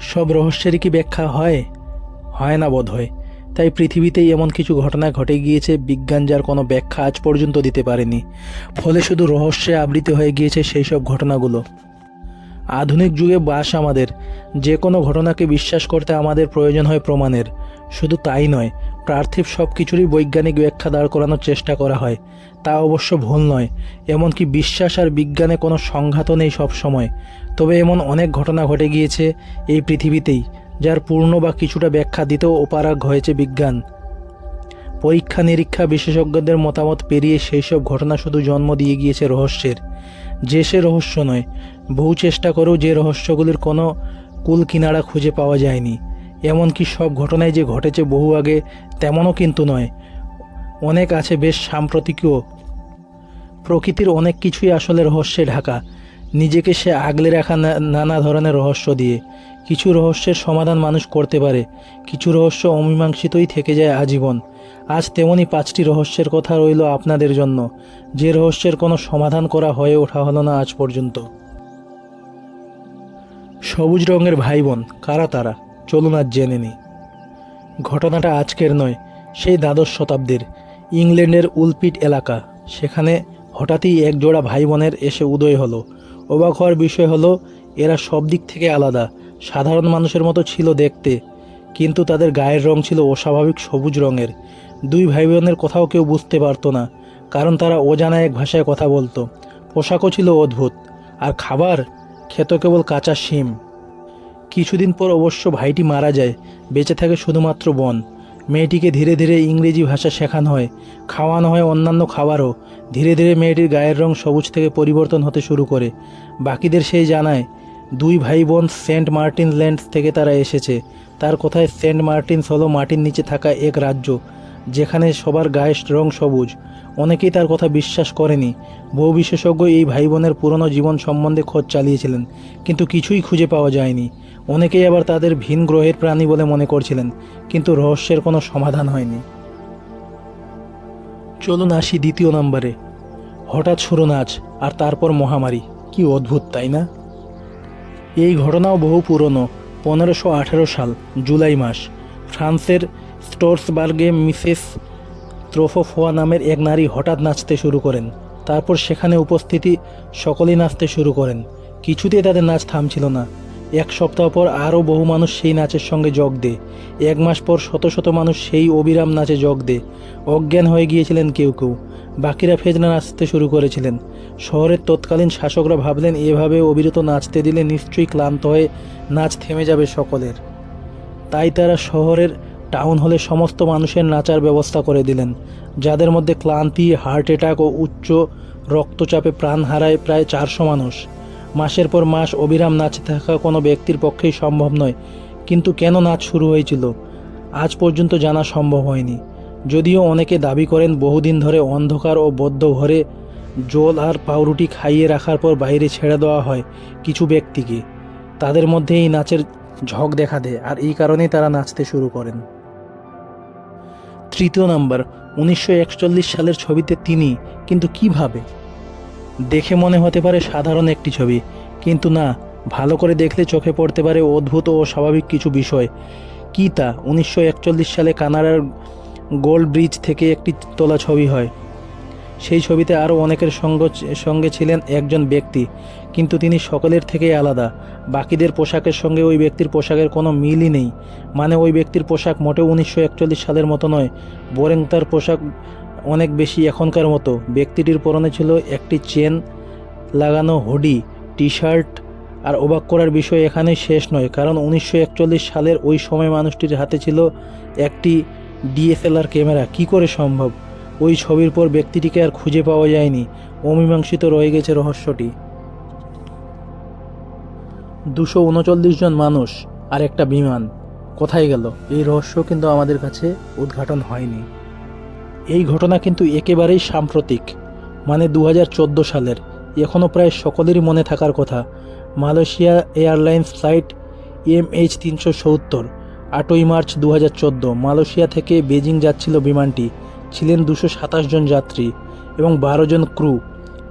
সব রহস্যেরই কি ব্যাখ্যা হয়? হয় না বোধ হয় তাই পৃথিবীতেই এমন কিছু ঘটনা ঘটে গিয়েছে, বিজ্ঞান যার কোনো ব্যাখ্যা আজ পর্যন্ত দিতে পারেনি। ফলে শুধু রহস্যে আবৃত হয়ে গিয়েছে সেই সব ঘটনাগুলো। আধুনিক যুগে বাস আমাদের। যে কোনো ঘটনাকে বিশ্বাস করতে আমাদের প্রয়োজন হয় প্রমাণের। শুধু তাই নয় পার্থিব সব কিছুরই বৈজ্ঞানিক ব্যাখ্যা দাঁড় করানোর চেষ্টা করা হয়। তা অবশ্য ভুল নয়, এমনকি বিশ্বাস আর বিজ্ঞানে কোনো সংঘাতও নেই সবসময়। তবে এমন অনেক ঘটনা ঘটে গিয়েছে এই পৃথিবীতেই, যার পূর্ণ বা কিছুটা ব্যাখ্যা দিতেও অপারগ হয়েছে বিজ্ঞান। পরীক্ষা নিরীক্ষা বিশেষজ্ঞদের মতামত পেরিয়ে সেই সব ঘটনা শুধু জন্ম দিয়ে গিয়েছে রহস্যের। যে সে রহস্য নয়, বহু চেষ্টা করেও যে রহস্যগুলির কোনো কুল কিনারা খুঁজে পাওয়া যায়নি। এমনকি সব ঘটনায় যে ঘটেছে বহু আগে তেমনও কিন্তু নয়। অনেক আছে বেশ সাম্প্রতিকও। প্রকৃতির অনেক কিছুই আসলে রহস্যে ঢাকা। নিজেকে সে আগলে রাখা নানা ধরনের রহস্য দিয়ে। কিছু রহস্যের সমাধান মানুষ করতে পারে, কিছু রহস্য অমীমাংসিতই থেকে যায় আজীবন। আজ তেমনই পাঁচটি রহস্যের কথা রইল আপনাদের জন্য। যে রহস্যের কোনো সমাধান করা হয়ে ওঠা হলো না আজ পর্যন্ত। সবুজ রঙের ভাই বোন, কারা তারা? চলুন আজ জেনে নিই। ঘটনাটা আজকের নয়, সেই দ্বাদশ শতাব্দীর ইংল্যান্ডের উলপিট এলাকা। সেখানে হঠাৎই এক জোড়া ভাই বোনের এসে উদয় হলো। অবাক হওয়ার বিষয় হলো, এরা সব দিক থেকে আলাদা। সাধারণ মানুষের মতো ছিল দেখতে, কিন্তু তাদের গায়ের রং ছিল অস্বাভাবিক সবুজ রঙের। দুই ভাই বোনের কথাও কেউ বুঝতে পারতো না, কারণ তারা অজানা এক ভাষায় কথা বলতো। পোশাকও ছিল অদ্ভুত, আর খাবার খেত কেবল কাঁচা শিম। কিছুদিন পর অবশ্য ভাইটি মারা যায়, বেঁচে থাকে শুধুমাত্র বন। মেয়েটিকে ধীরে ধীরে ইংরেজি ভাষা শেখানো হয়, খাওয়ানো হয় অন্যান্য খাবারও। ধীরে ধীরে মেয়েটির গায়ের রং সবুজ থেকে পরিবর্তন হতে শুরু করে। বাকিদের সেই জানায়, দুই ভাই বোন সেন্ট মার্টিন ল্যান্ডস থেকে তারা এসেছে। তার কথায় সেন্ট মার্টিনস হলো মাটির নিচে থাকা এক রাজ্য, যেখানে সবার গায়ের রং সবুজ। অনেকেই তার কথা বিশ্বাস করেনি। বহু বিশেষজ্ঞ এই ভাই বোনের পুরনো জীবন সম্বন্ধে খোঁজ চালিয়েছিলেন, কিন্তু কিছুই খুঁজে পাওয়া যায়নি। অনেকেই আবার তাদের ভিন গ্রহের প্রাণী বলে মনে করছিলেন, কিন্তু রহস্যের কোনো সমাধান হয়নি। চলুন আসি দ্বিতীয় নম্বরে। হঠাৎ শুরু নাচ আর তারপর মহামারী। কি অদ্ভুত, তাই না? এই ঘটনাও বহু পুরনো, পনেরোশো আঠেরো সাল, জুলাই মাস। ফ্রান্সের স্টোর্সবার্গে মিসেস ত্রোফোফোয়া নামের এক নারী হঠাৎ নাচতে শুরু করেন। তারপর সেখানে উপস্থিতি সকলেই নাচতে শুরু করেন। কিছুতেই তাদের নাচ থামছিল না। এক সপ্তাহ পর আরও বহু মানুষ সেই নাচের সঙ্গে যোগ দেয়। এক মাস পর শত শত মানুষ সেই অবিরাম নাচে যোগ দেয়। অজ্ঞান হয়ে গিয়েছিলেন কেউ কেউ। বাকিরা ফেজনা নাচতে শুরু করেছিলেন। শহরের তৎকালীন শাসকরা ভাবলেন, এভাবে অবিরত নাচতে দিলে নিশ্চয়ই ক্লান্ত হয়ে নাচ থেমে যাবে সকলের। তাই তারা শহরের টাউন হলে সমস্ত মানুষের নাচার ব্যবস্থা করে দিলেন, যাদের মধ্যে ক্লান্তি, হার্ট অ্যাটাক ও উচ্চ রক্তচাপে প্রাণ হারায় প্রায় চারশো মানুষ। মাসের পর মাস অবিরাম নাচতে থাকা কোনো ব্যক্তির পক্ষেই সম্ভব নয়। কিন্তু কেন নাচ শুরু হয়েছিল? আজ পর্যন্ত জানা সম্ভব হয়নি। যদিও অনেকে দাবি করেন বহুদিন ধরে অন্ধকার ও বদ্ধ ঘরে জল আর পাউরুটি খাইয়ে রাখার পর বাইরে ছেড়ে দেওয়া হয় কিছু ব্যক্তিকে। তাদের মধ্যে এই নাচের ঝক দেখা দেয় আর এই কারণেই তারা নাচতে শুরু করেন। তৃতীয় নাম্বার, উনিশশো একচল্লিশ সালের ছবিতে তিনি, কিন্তু কীভাবে? দেখে মনে হতে পারে সাধারণ একটি ছবি। কিন্তু না, ভালো করে দেখলে চোখে পড়তে পারে অদ্ভুত ও স্বাভাবিক কিছু বিষয়। কী তা? উনিশশো একচল্লিশ সালে কানাডার গোল্ড ব্রিজ থেকে একটি তোলা ছবি হয়। সেই ছবিতে আরও অনেকের সঙ্গ সঙ্গে ছিলেন একজন ব্যক্তি, কিন্তু তিনি সকলের থেকেই আলাদা। বাকিদের পোশাকের সঙ্গে ওই ব্যক্তির পোশাকের কোনো মিলই নেই। মানে ওই ব্যক্তির পোশাক মোটেও উনিশশো একচল্লিশ সালের মতো নয়, বরং তার পোশাক অনেক বেশি এখনকার মতো। ব্যক্তিটির পরনে ছিল একটি চেন, লাগানো হুডি টি শার্ট আর অবাক করার বিষয় এখানেই শেষ নয়, কারণ উনিশশো একচল্লিশ সালের ওই সময় মানুষটির হাতে ছিল একটি ডিএসএলআর ক্যামেরা। কি করে সম্ভব? ওই ছবির পর ব্যক্তিটিকে আর খুঁজে পাওয়া যায়নি। অমীমাংসিত রয়ে গেছে রহস্যটি। দুশো উনচল্লিশ জন মানুষ আর একটা বিমান। কোথায় গেল? এই রহস্য কিন্তু আমাদের কাছে উদ্ঘাটন হয়নি। এই ঘটনা কিন্তু একেবারেই সাম্প্রতিক মানে দু হাজার চোদ্দ সালের। এখনও প্রায় সকলেরই মনে থাকার কথা, Malaysia Airlines flight M H তিনশো সত্তর, আটই মার্চ দু হাজার চোদ্দ, মালয়েশিয়া থেকে বেজিং যাচ্ছিল বিমানটি। ছিলেন দুশো সাতাশ জন যাত্রী এবং বারো জন ক্রু।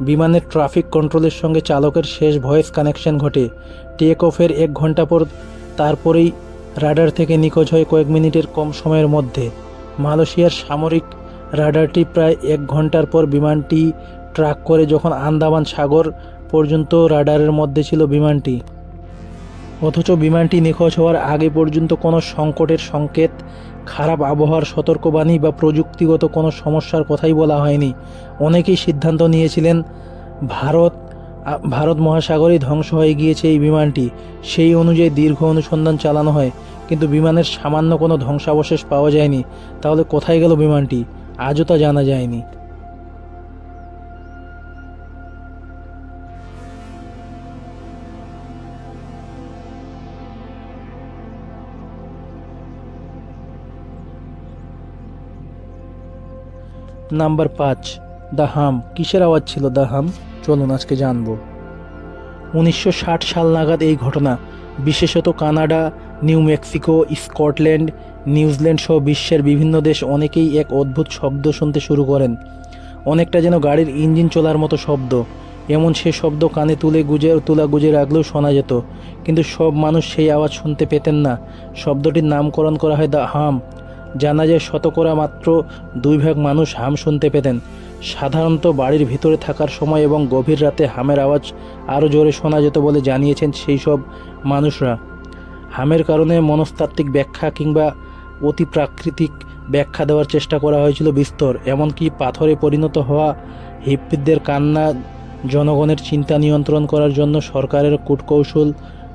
বিমানের ট্রাফিক কন্ট্রোলের সঙ্গে চালকের শেষ ভয়েস কানেকশন ঘটে। টেক অফের এক ঘণ্টা পর তারপরেই রাডার থেকে নিখোঁজ হয় কয়েক মিনিটের কম সময়ের মধ্যে। মালয়েশিয়ার সামরিক রাডারটি প্রায় এক ঘণ্টার পর বিমানটি ট্রাক করে যখন আন্দামান সাগর পর্যন্ত রাডারের মধ্যে ছিল বিমানটি। অথচ বিমানটি নিখোঁজ হওয়ার আগে পর্যন্ত কোনো সংকটের সংকেত, খারাপ আবহাওয়ার সতর্কবাণী বা প্রযুক্তিগত কোনো সমস্যার কথাই বলা হয়নি। অনেকেই সিদ্ধান্ত নিয়েছিলেন, ভারত ভারত মহাসাগরেই ধ্বংস হয়ে গিয়েছে এই বিমানটি। সেই অনুযায়ী দীর্ঘ অনুসন্ধান চালানো হয়, কিন্তু বিমানের সামান্য কোনো ধ্বংসাবশেষ পাওয়া যায়নি। তাহলে কোথায় গেল বিমানটি? আজও তা জানা যায়নি। নাম্বার পাঁচ, দ্য হাম। কিসের আওয়াজ ছিল দ্য হাম? চলুন আজকে জানব। উনিশশো সাল নাগাদ এই ঘটনা, বিশেষত Canada, New Mexico, Scotland New Zealand সহ বিশ্বের বিভিন্ন দেশ অনেকেই এক অদ্ভুত শব্দ শুনতে শুরু করেন। অনেকটা যেন গাড়ির ইঞ্জিন চলার মতো শব্দ। এমন সে শব্দ কানে তুলে গুজে, তুলা গুজে রাখলেও শোনা যেত। কিন্তু সব মানুষ সেই আওয়াজ শুনতে পেতেন না। শব্দটির নামকরণ করা হয় দ্য হাম। জানা যায় শতকরা মাত্র দুই ভাগ মানুষ হাম শুনতে পেতেন। সাধারণত বাড়ির ভিতরে থাকার সময় এবং গভীর রাতে হামের আওয়াজ আরও জোরে শোনা যেত বলে জানিয়েছেন সেই সব মানুষরা। হামের কারণে মনস্তাত্ত্বিক ব্যাখ্যা কিংবা অতি প্রাকৃতিক ব্যাখ্যা দেওয়ার চেষ্টা করা হয়েছিল বিস্তর, এমনকি পাথরে পরিণত হওয়া হিপ্পিদের কান্না জনগণের চিন্তা নিয়ন্ত্রণ করার জন্য সরকারের কূটকৌশল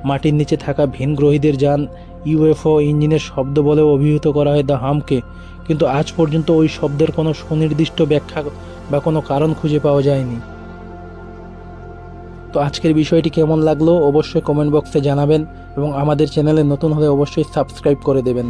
মাটির নিচে থাকা ভিনগ্রহীদের যান, ইউএফও ইঞ্জিনের শব্দ বলেও অভিহিত করা হয় দ্য হামকে, কিন্তু আজ পর্যন্ত ওই শব্দের কোনো সুনির্দিষ্ট ব্যাখ্যা বা কোনো কারণ খুঁজে পাওয়া যায়নি। তো আজকের বিষয়টি কেমন লাগল অবশ্যই কমেন্ট বক্সে জানাবেন এবং আমাদের চ্যানেলে নতুন হলে অবশ্যই সাবস্ক্রাইব করে দেবেন।